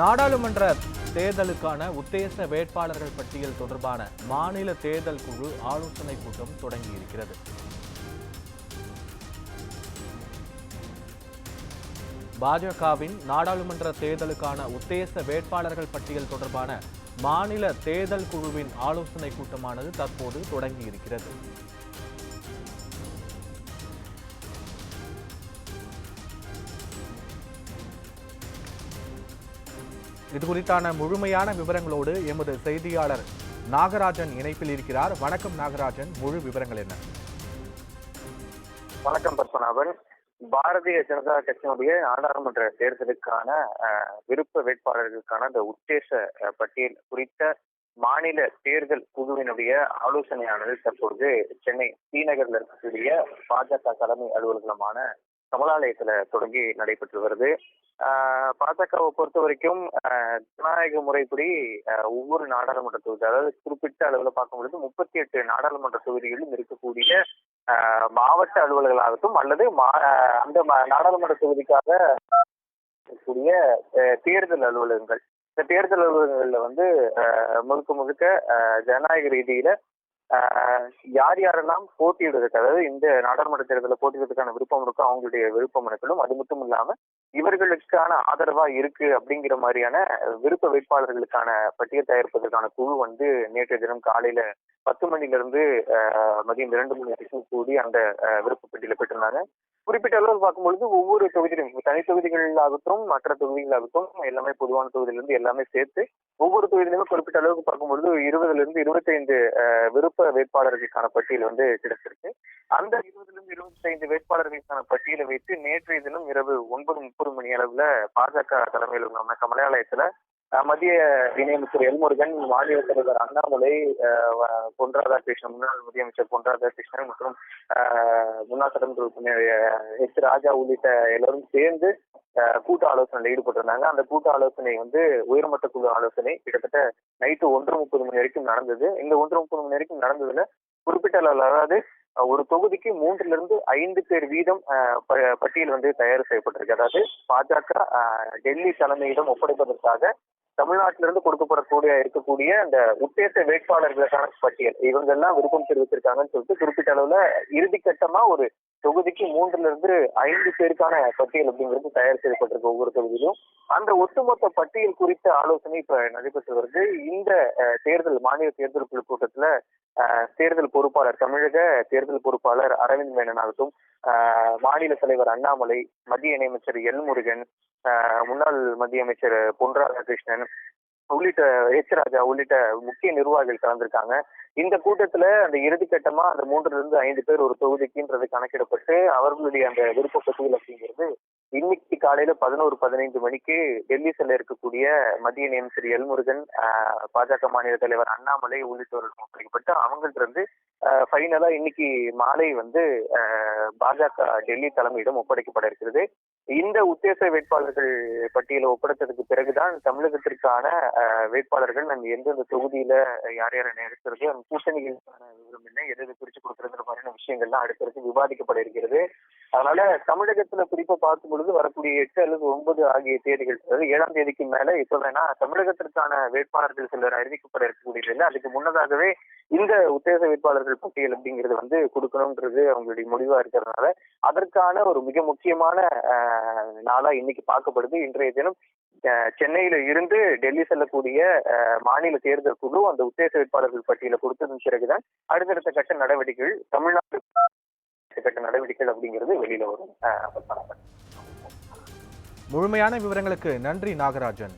நாடாளுமன்ற தேர்தலுக்கான உத்தேச வேட்பாளர்கள் பட்டியல் தொடர்பான மாநில தேர்தல் குழு ஆலோசனை கூட்டம் தொடங்கியிருக்கிறது. பாஜகவின் நாடாளுமன்ற தேர்தலுக்கான உத்தேச வேட்பாளர்கள் பட்டியல் தொடர்பான மாநில தேர்தல் குழுவின் ஆலோசனை கூட்டமானது தற்போது தொடங்கியிருக்கிறது. இது குறித்தான முழுமையான விவரங்களோடு எமது செய்தியாளர் நாகராஜன் இணைப்பில் இருக்கிறார். வணக்கம் நாகராஜன் முழு விவரங்கள் என்ன? வணக்கம் பத்மநாபன். பாரதிய ஜனதா கட்சியினுடைய நாடாளுமன்ற தேர்தலுக்கான விருப்ப வேட்பாளர்களுக்கான அந்த உத்தேச பட்டியல் குறித்த மாநில தேர்தல் குழுவினுடைய ஆலோசனையானது தற்பொழுது சென்னை ஸ்ரீநகரில் இருக்கக்கூடிய பாஜக தலைமை அலுவலகமான கமலாலயத்துல தொடங்கி நடைபெற்று வருது. ஆஹ் பாஜகவை பொறுத்த வரைக்கும் ஆஹ் ஜனநாயக முறைப்படி ஒவ்வொரு நாடாளுமன்ற தொகுதி அதாவது குறிப்பிட்ட அளவுல பார்க்கும் பொழுது முப்பத்தி எட்டு நாடாளுமன்ற தொகுதிகளிலும் இருக்கக்கூடிய ஆஹ் மாவட்ட அலுவலர்களாகட்டும் அல்லது மா- அந்த நாடாளுமன்ற தொகுதிக்காக இருக்கக்கூடிய தேர்தல் அலுவலகங்கள். இந்த தேர்தல் அலுவலகங்கள்ல வந்து ஆஹ் முழுக்க முழுக்க ஆஹ் ஜனநாயக ரீதியில யார் யாரெல்லாம் போட்டியிடுறதுக்கு அதாவது இந்த நாடாளுமன்ற தேர்தலில் போட்டியிடுறதுக்கான விருப்பம் இருக்கோ அவங்களுடைய விருப்ப மனுக்களும் அது மட்டும் இல்லாம இவர்களுக்கான ஆதரவா இருக்கு அப்படிங்கிற மாதிரியான விருப்ப வேட்பாளர்களுக்கான பட்டியல் தயாரிப்பதற்கான குழு வந்து நேற்றைய தினம் காலையில பத்து மணில இருந்து ஆஹ், மதியம் இரண்டு மணி வரைக்கும் கூடி அந்த விருப்ப பட்டியல பெற்றிருந்தாங்க. குறிப்பிட்ட அளவு பார்க்கும்பொழுது ஒவ்வொரு தொகுதியிலும் தனி தொகுதிகளாகட்டும் மற்ற தொகுதிகளாகட்டும் எல்லாமே பொதுவான தொகுதியிலிருந்து எல்லாமே சேர்த்து ஒவ்வொரு குறிப்பிட்ட அளவுக்கு பார்க்கும்பொழுது இருபதுல இருந்து இருபத்தைந்து விருப்ப வேட்பாளர்களுக்கான பட்டியல் வந்து கிடைச்சிருக்கு. அந்த இருபதுல இருந்து இருபத்தைந்து வேட்பாளர்களுக்கான பட்டியலை வைத்து நேற்றைய தினம் இரவு ஒன்பது முப்பது மணி அளவுல பாஜக தலைமையில் நம்ம கமலாலயத்துல மத்திய இணையமைச்சர் எல்முருகன் மாநில தலைவர் அண்ணாமலை பொன் ராதாகிருஷ்ணன் முன்னாள் மத்திய பொன் ராதாகிருஷ்ணன் மற்றும் முன்னாள் சட்டமன்ற உறுப்பினர் எச். ராஜா உள்ளிட்ட எல்லாரும் சேர்ந்து கூட்ட ஆலோசனையில் ஈடுபட்டிருந்தாங்க. அந்த கூட்ட ஆலோசனை வந்து உயர்மட்ட குழு ஆலோசனை. கிட்டத்தட்ட நைட்டு ஒன்று முப்பது மணி வரைக்கும் நடந்தது. இந்த ஒன்று முப்பது மணி வரைக்கும் நடந்ததுல குறிப்பிட்ட அளவில் அதாவது ஒரு தொகுதிக்கு மூன்றுல இருந்து ஐந்து பேர் வீதம் ப- பட்டியல் வந்து தயார் செய்யப்பட்டிருக்கு. அதாவது பாஜக டெல்லி தலைமையிடம் ஒப்படைப்பதற்காக தமிழ்நாட்டிலிருந்து கொடுக்கப்படக்கூடிய இருக்கக்கூடிய அந்த உத்தேச வேட்பாளர்களுக்கான பட்டியல். இவங்க எல்லாம் விருப்பம் தெரிவிச்சிருக்காங்கன்னு சொல்லிட்டு குறிப்பிட்ட அளவுல இறுதிக்கட்டமா ஒரு தொகுதிக்கு மூன்றுல இருந்து ஐந்து பேருக்கான பட்டியல் அப்படிங்கிறது தயார் செய்யப்பட்டிருக்கு ஒவ்வொரு தொகுதியிலும். அந்த ஒட்டுமொத்த பட்டியல் குறித்த ஆலோசனை இப்ப நடைபெற்று வருது. இந்த தேர்தல் மாநில தேர்தல் குழு கூட்டத்துல தேர்தல் பொறுப்பாளர் தமிழக தேர்தல் பொறுப்பாளர் அரவிந்த் மேனன் ஆகட்டும் மாநில தலைவர் அண்ணாமலை மத்திய இணையமைச்சர் எல் முருகன் முன்னாள் மத்திய அமைச்சர் பொன் ராதாகிருஷ்ணன் உள்ளிட்ட ஹெச் ராஜா உள்ளிட்ட முக்கிய நிர்வாகிகள் கலந்திருக்காங்க. இந்த கூட்டத்துல அந்த இறுதிக்கட்டமா அந்த மூன்றுல இருந்து ஐந்து பேர் ஒரு தொகுதிக்குன்றது கணக்கிடப்பட்டு அவர்களுடைய அந்த விருப்ப பட்டியல் அப்படிங்கிறது இன்னைக்கு காலையில பதினோரு பதினைந்து மணிக்கு டெல்லி செல்ல இருக்கக்கூடிய மத்திய ஸ்ரீ எல்முருகன் ஆஹ், பாஜக மாநில தலைவர் அண்ணாமலை உள்ளிட்டவர்கள் ஒப்படைக்கப்பட்டு அவங்கள்ட்ட இருந்து ஃபைனலா இன்னைக்கு மாலை வந்து ஆஹ், பாஜக டெல்லி தலைமையிடம் ஒப்படைக்கப்பட இருக்கிறது. இந்த உத்தேச வேட்பாளர்கள் பட்டியலை ஒப்படைத்ததுக்கு பிறகுதான் தமிழகத்திற்கான வேட்பாளர்கள் நம்ம எந்தெந்த தொகுதியில யார் யாரை நிறுத்துறது அந்த கூட்டணிகளுக்கான விவரம் என்ன எது எது குறிச்சு கொடுக்கறதுன்ற மாதிரியான விஷயங்கள்லாம் அடுத்தடுத்து விவாதிக்கப்பட இருக்கிறது. அதனால தமிழகத்துல குறிப்பா பார்க்கும் பொழுது வரக்கூடிய எட்டு அல்லது ஒன்பது ஆகிய தேதிகள் அதாவது ஏழாம் தேதிக்கு மேல இப்ப வேணா தமிழகத்திற்கான வேட்பாளர்கள் சிலர் அறிவிக்கப்பட இருக்கக்கூடியது அதுக்கு முன்னதாகவே இந்த உத்தேச வேட்பாளர்கள் பட்டியல் அப்படிங்கிறது வந்து கொடுக்கணும்ன்றது அவங்களுடைய முடிவா இருக்கிறதுனால அதற்கான ஒரு மிக முக்கியமான நாளா இன்னைக்கு பார்க்கப்படுது. இன்றைய தினம் சென்னையில இருந்து டெல்லி செல்லக்கூடிய மாநில தேர்தல் குழு அந்த உத்தேச வேட்பாளர்கள் பட்டியலை கொடுத்ததன் பிறகுதான் அடுத்தடுத்த கட்ட நடவடிக்கைகள் தமிழ்நாடு கட்ட நடவடிக்கைகள் அப்படிங்கிறது வெளியில வரும். முழுமையான விவரங்களுக்கு நன்றி நாகராஜன்.